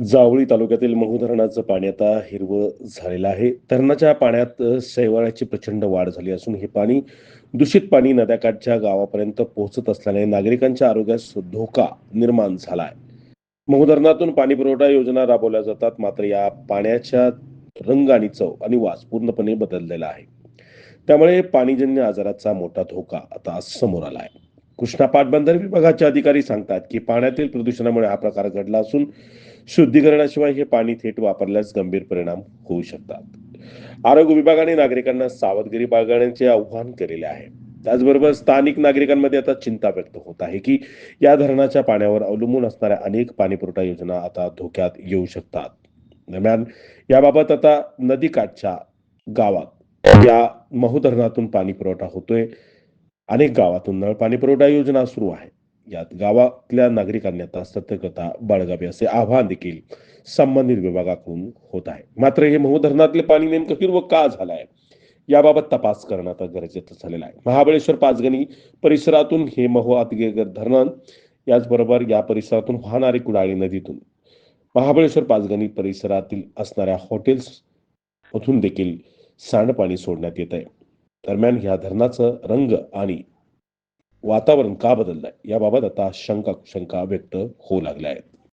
जावळी तालुक्यातील महू धरणाचं पाणी आता हिरवं झालेलं आहे. धरणाच्या पाण्यात अ, प्रचंड वाढ झाली असून हे पाणी दूषित पाणी नद्याकाठच्या गावापर्यंत पोहोचत असल्याने नागरिकांच्या आरोग्यास धोका निर्माण झाला आहे महू धरणातून पाणी पुरवठा योजना राबवल्या जातात. मात्र या पाण्याच्या रंग आणि चव आणि वास पूर्णपणे बदललेला आहे. त्यामुळे पाणीजन्य आजाराचा मोठा धोका आता समोर आला आहे कृष्णा पाटबंधारे विभागाचे अधिकारी सांगतात की पाण्यातील प्रदूषणामुळे हा प्रकार घडला असून शुद्धीकरणाशिवाय हे पाणी थेट वापरल्यास गंभीर परिणाम होऊ शकतात. आरोग्य विभागाने नागरिकांना सावधगिरी बाळगण्याचे आव्हान केलेले आहे. त्याचबरोबर स्थानिक नागरिकांमध्ये आता चिंता व्यक्त होत आहे की या धरणाच्या पाण्यावर अवलंबून असणाऱ्या अनेक पाणीपुरवठा योजना आता धोक्यात येऊ शकतात. दरम्यान याबाबत आता नदीकाठच्या गावात या महू धरणातून पाणी पुरवठा होतोय. अनेक गावातून नळ पाणी पुरवठा योजना सुरू आहे. यात गावातल्या नागरिकांनी आता सतर्कता बाळगावी असे आवाहन देखील संबंधित विभागाकडून होत आहे. मात्र हे महू धरणातले पाणी नेमकं हिरवं का झालं आहे याबाबत तपास करणं आता गरजेचं झालेलं आहे. महाबळेश्वर पाचगणी परिसरातून हे महू अतिगर धरण याचबरोबर या परिसरातून वाहणारी कुडाळी नदीतून महाबळेश्वर पाचगणी परिसरातील असणाऱ्या हॉटेल्स मधून देखील सांडपाणी सोडण्यात येत आहे दरम्यान ह्या धरणाचं रंग आणि वातावरण का बदललं आहे याबाबत आता शंका शंका व्यक्त होऊ लागल्या आहेत.